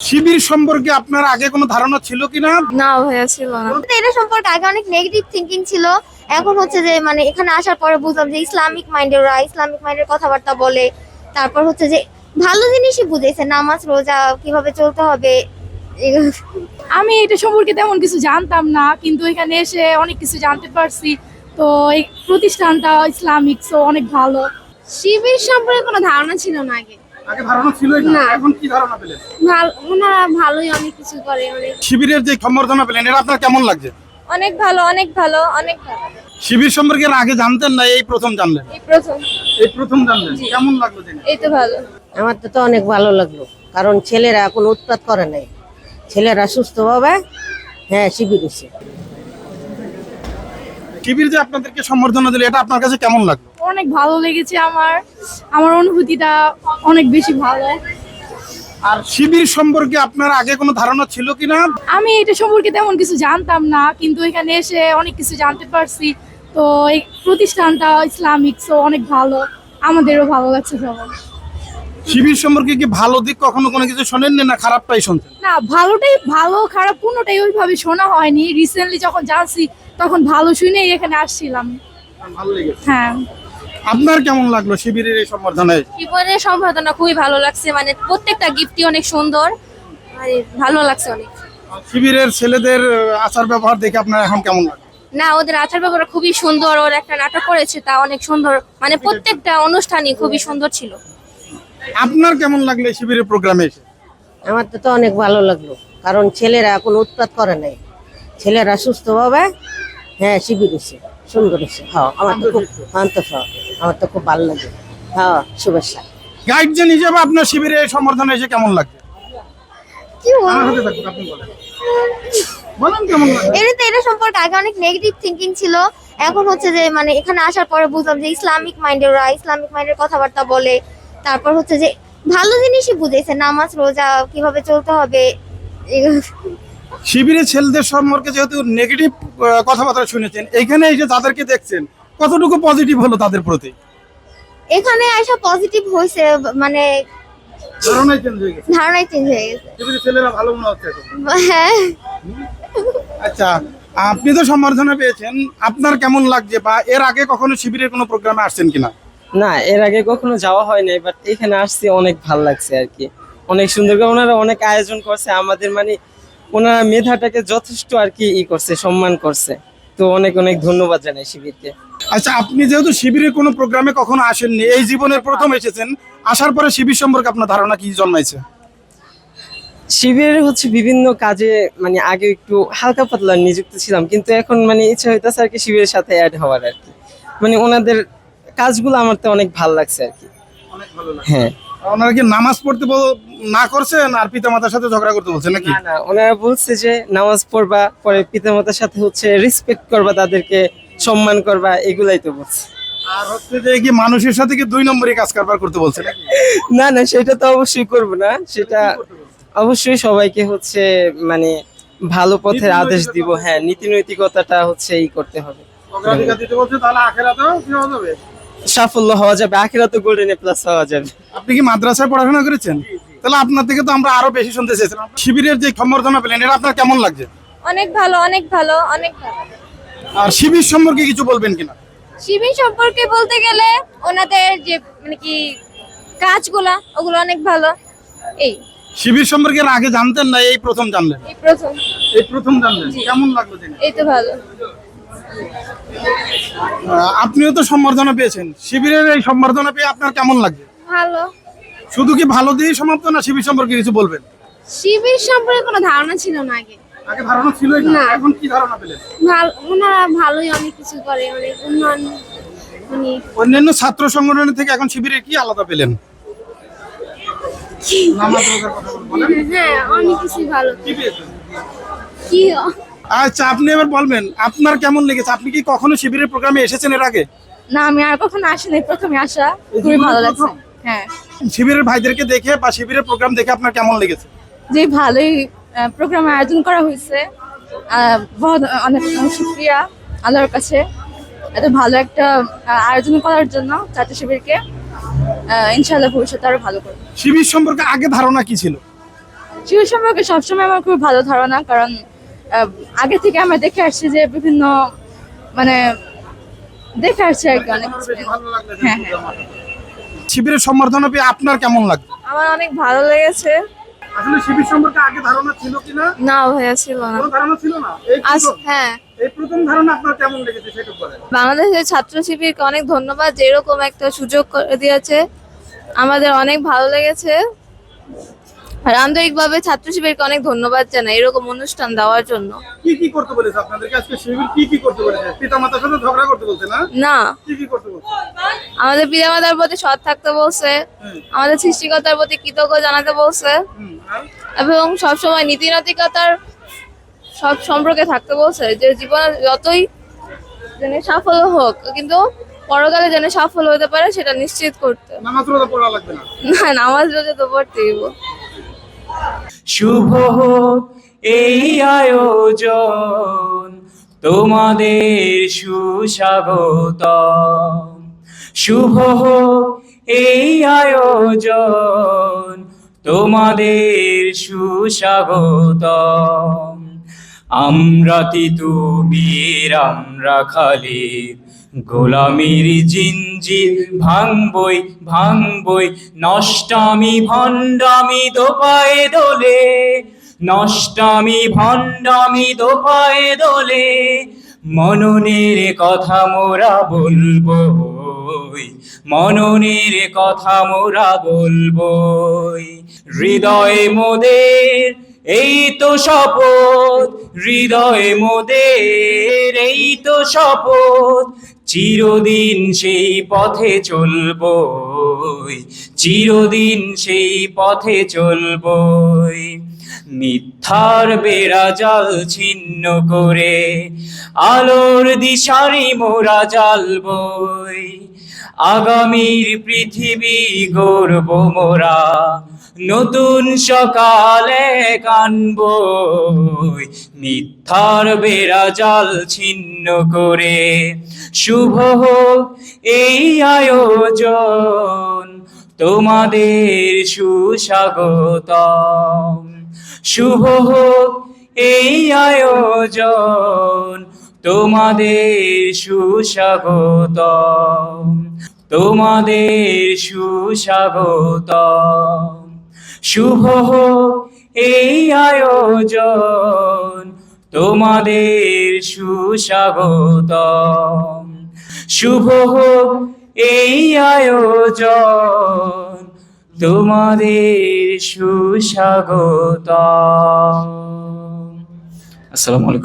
শিবির সম্পর্কে আপনার আগে কোনো ধারণা ছিল কিনা? না ভাইয়া ছিল না। এটা সম্পর্কে আগে অনেক নেগেটিভ থিঙ্কিং ছিল। এখন হচ্ছে যে মানে এখানে আসার পরে বুঝলাম যে ইসলামিক মাইন্ডেররা ইসলামিক মাইন্ডের কথাবার্তা বলে। তারপর হচ্ছে যে ভালো জিনিসই বুঝেছে নামাজ রোজা কীভাবে চলতে হবে। আমি এটা সম্পর্কে তেমন কিছু জানতাম না কিন্তু এখানে এসে অনেক কিছু জানতে পারছি। তো এই প্রতিষ্ঠানটা ইসলামিক সো অনেক ভালো। শিবির সম্পর্কে কোনো ধারণা ছিল না আগে। আগে ধারণা ছিলই না এখন কি ধারণা পেলেন? ওনারা ভালোই অনেক কিছু করে অনেক শিবিরের যে সম্বর্ধনা পেলেন এটা আপনার কেমন লাগছে? অনেক ভালো অনেক ভালো অনেক ভালো। শিবির সম্পর্কে আগে জানতেন না এই প্রথম জানলেন? এই প্রথম। এই প্রথম জানলেন। কেমন লাগল এই তো ভালো। আমার তো তো অনেক ভালো লাগল কারণ ছেলেরা এখন উৎপাত করে নাই। ছেলেরা সুস্থভাবে হ্যাঁ শিবির শিবির যে আপনাদেরকে সম্বর্ধনা দিল এটা আপনার কাছে কেমন লাগল? অনেক ভালো লেগেছে আমার। আমার অনুভূতিটা অনেক বেশি ভালো। আর শিবির সম্পর্কে আপনার আগে কোনো ধারণা ছিল কিনা? আমি এটা সম্পর্কে তেমন কিছু জানতাম না কিন্তু এখানে এসে অনেক কিছু জানতে পারছি। তো এই প্রতিষ্ঠানটা ইসলামিক সো অনেক ভালো। আমাদেরও ভালো লাগছে সবার। শিবির সম্পর্কে কি ভালো দিক কখনো কোনো কিছু শোনেননি না খারাপটাই শুনছেন? না ভালোটাই ভালো খারাপ কোনোটাই ওইভাবে শোনা হয়নি। রিসেন্টলি যখন জানছি তখন ভালো শুনেই এখানে আসছিলাম। ভালো লেগেছে। হ্যাঁ। আপনার কেমন লাগল শিবিরের এই সম্বর্ধনায়? জীবনের সম্ভাবনা খুবই ভালো লাগছে মানে প্রত্যেকটা গিফটই অনেক সুন্দর মানে ভালো লাগছে অনেক। শিবিরের ছেলেদের আচার ব্যবহার দেখে আপনার এখন কেমন লাগে? না ওদের আচার ব্যবহার খুবই সুন্দর ওর একটা নাটক করেছে তা অনেক সুন্দর মানে প্রত্যেকটা অনুষ্ঠানই খুবই সুন্দর ছিল। আপনার কেমন লাগল এই শিবিরের প্রোগ্রামে এসে? আমার তো তো অনেক ভালো লাগল। কারণ ছেলেরা এখন উৎপাত করে নাই। ছেলেরা সুস্থভাবে হ্যাঁ শিবির হচ্ছে সুন্দর হচ্ছে হ্যাঁ আমার তো খুব অন্তত আমার তো খুব ভালো লাগে। হ্যাঁ শুভেচ্ছা। গাইডজন হিসেবে আপনার শিবিরে সমর্থন এসে কেমন লাগছে? কি বলব? আমার হাতে থাকুক, আপনি বলেন। বলেন কেমন লাগছে? এটা সম্পর্কে আগে অনেক নেগেটিভ থিঙ্কিং ছিল। এখন হচ্ছে যে মানে এখানে আসার পরে বুঝলাম যে ইসলামিক মাইন্ডেররা ইসলামিক মাইন্ডের কথাবার্তা বলে। তারপর হচ্ছে যে ভালো জিনিসই বুঝেছে নামাজ রোজা কীভাবে চলতে হবে। শিবিরের ছেলেদের সম্পর্কে যেহেতু নেগেটিভ কথাবার্তা শুনেছেন এখানে এসে তাদেরকে দেখছেন কতটুকু পজিটিভ হলো তাদের প্রতি? এখানে আসা পজিটিভ হয়েছে মানে ধারণাই চেঞ্জ হয়ে গেছে। ধারণাই চেঞ্জ হয়ে গেছে। শিবিরের ছেলেরা ভালো মনে হচ্ছে হ্যাঁ। আচ্ছা আপনি তো সম্বর্ধনা পেয়েছেন আপনার কেমন লাগছে বা এর আগে কখনো শিবিরের কোনো প্রোগ্রামে আসছেন কিনা? না এর আগে কখনো যাওয়া হয় নাই বাট এখানে আসছি অনেক ভালো লাগছে আর কি অনেক সুন্দর করে ওনারা অনেক আয়োজন করছে আমাদের মানে ওনারা মেধাটাকে যথেষ্ট আর কি ই করছে সম্মান করছে। তো অনেক অনেক ধন্যবাদ জানাই শিবিরকে। আচ্ছা আপনি যেহেতু শিবিরের কোনো প্রোগ্রামে কখনো আসেননি এই জীবনের প্রথম এসেছেন আসার পরে শিবির সম্পর্কে আপনার ধারণা কি জন্মাইছে? শিবিরের হচ্ছে বিভিন্ন কাজে মানে আগে একটু হালকা পাতলা নিযুক্ত ছিলাম কিন্তু এখন মানে ইচ্ছা হইতেছে আর কি শিবিরের সাথে অ্যাড হওয়ার আর কি মানে ওনাদের কাজগুলো আমার তো অনেক ভালো লাগছে আর কি। অনেক ভালো লাগে হ্যাঁ। ওনারা কি নামাজ পড়তে না করছেন আর পিতা মাতার সাথে ঝগড়া করতে বলছেন নাকি? না ওনারা বলছে যে নামাজ পড়বা পরে পিতামাতার সাথে হচ্ছে রেসপেক্ট করবা তাদেরকে সম্মান করবা এগুলাই তো বলছে। আর হচ্ছে যে কি মানুষের সাথে কি দুই নম্বরই কাজ কারবার করতে বলছে না না সেটা তো অবশ্যই করব না। সেটা অবশ্যই সবাইকে হচ্ছে মানে ভালো পথের আদেশ দিব। হ্যাঁ নীতি নৈতিকতাটা হচ্ছে ই করতে হবে। অগ্রাধিকার দিতে বলছে তাহলে আখেরাতেও কি হওয়া যাবে সাফল্য হওয়া যাবে আখেরা তো গোল্ডেন প্লাস হওয়া যাবে। আপনি কি মাদ্রাসায় পড়াশোনা করেছেন? তাহলে আপনার থেকে তো আমরা আরও বেশি শুনতে চেয়েছিলাম। শিবিরের যে সম্বর্ধনা পেলেন এটা আপনার কেমন লাগছে? অনেক ভালো অনেক ভালো অনেক ভালো। আর শিবির সম্পর্কে কিছু বলবেন কিনা? শিবির সম্পর্কে বলতে গেলে ওনাদের যে মানে কি কাজগুলা ওগুলো অনেক ভালো। এই। শিবির সম্পর্কে আগে জানতেন না এই প্রথম জানলেন? এই প্রথম। এই প্রথম জানলেন। কেমন লাগল জেনে? এই তো ভালো। আপনিও তো সম্বর্ধনা পেয়েছেন। শিবিরের এই সম্বর্ধনা পেয়ে আপনার কেমন লাগবে ভালো। শুধু কি ভালো দিয়ে সমাপ্ত না শিবির সম্পর্কে কিছু বলবেন? শিবির সম্পর্কে কোনো ধারণা ছিল না আগে। আগে ধারণা ছিলই না এখন কি ধারণা পেলেন? ভালো ওনারা ভালোই অনেক কিছু করে অনেক উন্নয়ন মানে অন্যান্য ছাত্র সংগঠনের থেকে এখন শিবিরে কি আলাদা পেলেন? নামাজ রোজার কথা বলেন। হ্যাঁ অনেক কিছুই ভালো। কি পেয়েছেন? কি আচ্ছা আপনি এবার বলবেন আপনার কেমন লেগেছে? আপনি কি কখনো শিবিরের প্রোগ্রামে এসেছেন এর আগে? না আমি আর কখনো আসিনি প্রথমে আসা খুবই ভালো লাগছে হ্যাঁ। শিবিরের ভাইদেরকে দেখে বা শিবিরের প্রোগ্রাম দেখে আপনার কেমন লেগেছে? যে ভালোই প্রোগ্রাম আয়োজন করা হয়েছে। অনেক শুক্রিয়া আল্লাহর কাছে। এত ভালো একটা আয়োজন করার জন্য ছাত্র শিবিরকে ইনশাআল্লাহ ভবিষ্যতে আরও ভালো করবে। শিবির সম্পর্কে আগে ধারণা কি ছিল? শিবির সম্পর্কে সবসময় আমার খুব ভালো ধারণা কারণ আগে থেকে আমরা দেখে আসছি যে বিভিন্ন মানে দেখে আসছি আর কি অনেক হ্যাঁ হ্যাঁ। শিবিরের সম্বর্ধনা পেয়ে আপনার কেমন লাগছে আমার অনেক ভালো লেগেছে। আসলে শিবির সম্পর্কে আগে ধারণা ছিল কিনা না? ভাইয়া ছিল না। কোনো ধারণা ছিল না? এই আজ হ্যাঁ। এই প্রথম ধারণা আপনার কেমন লেগেছে সেটুকু বলেন। বাংলাদেশের ছাত্র শিবিরকে অনেক ধন্যবাদ যে এরকম একটা সুযোগ করে দিয়েছে। আমাদের অনেক ভালো লেগেছে। আর আন্তরিকভাবে ছাত্র শিবিরকে অনেক ধন্যবাদ জানাই এরকম অনুষ্ঠান দেওয়ার জন্য। কি কি করতে বলেছে আপনাদেরকে? আজকে শিবির কি কি করতে বলেছে? পিতা মাতার সাথে ঝগড়া করতে বলছে না? না। কি কি করতে বলছে? আমাদের পিতামাতার প্রতি সৎ থাকতে বলছে। আমাদের সৃষ্টিকর্তার প্রতি কৃতজ্ঞ জানাতে বলছে? এবং সবসময় নীতি নৈতিকতার সব সম্পর্কে থাকতে বলছে যে জীবনে যতই যেন সাফল্য হোক কিন্তু পরকালে যেন সাফল্য হতে পারে সেটা নিশ্চিত করতে। নামাজ রোজা পড়া লাগবে না? না নামাজ রোজা তো পড়তেই। শুভ এই আয়োজন। তোমাদের সুস্বাগত শুভ এই আয়োজন। তোমাদের সুস্বাগত আমরা তিতুমির আমরা খালিদ। গোলামির জিঞ্জির, ভাঙবই ভাঙবই, নষ্টামি ভণ্ডামি দোপায়ে দোলে। নষ্টামি ভণ্ডামি দোপায়ে দোলে। মননের কথা মোরা বলব মননের কথা মোরা বলব হৃদয় মোদের এই তো শপথ, হৃদয়ে মোদের, এই তো শপথ, চিরদিন সেই পথে চলবো চিরদিন সেই পথে চলবো মিথ্যার বেড়া জাল ছিন্ন করে, আলোর দিশারি মোরা জ্বালবই আগামীর পৃথিবী গর্ব মোরা নতুন সকালে কানবই মিথ্যার বেড়া জাল ছিন্ন করে। শুভ হোক এই আয়োজন, তোমাদের সুস্বাগতম। শুভ হোক এই আয়োজন, তোমাদের সুস্বাগতম। তোমাদের সুস্বাগতম। শুভ এই আয়োজন। তোমাদের সুস্বাগতম। শুভ এই আয়োজন। তোমাদের সুস্বাগতম। আসসালামু আলাইকুম।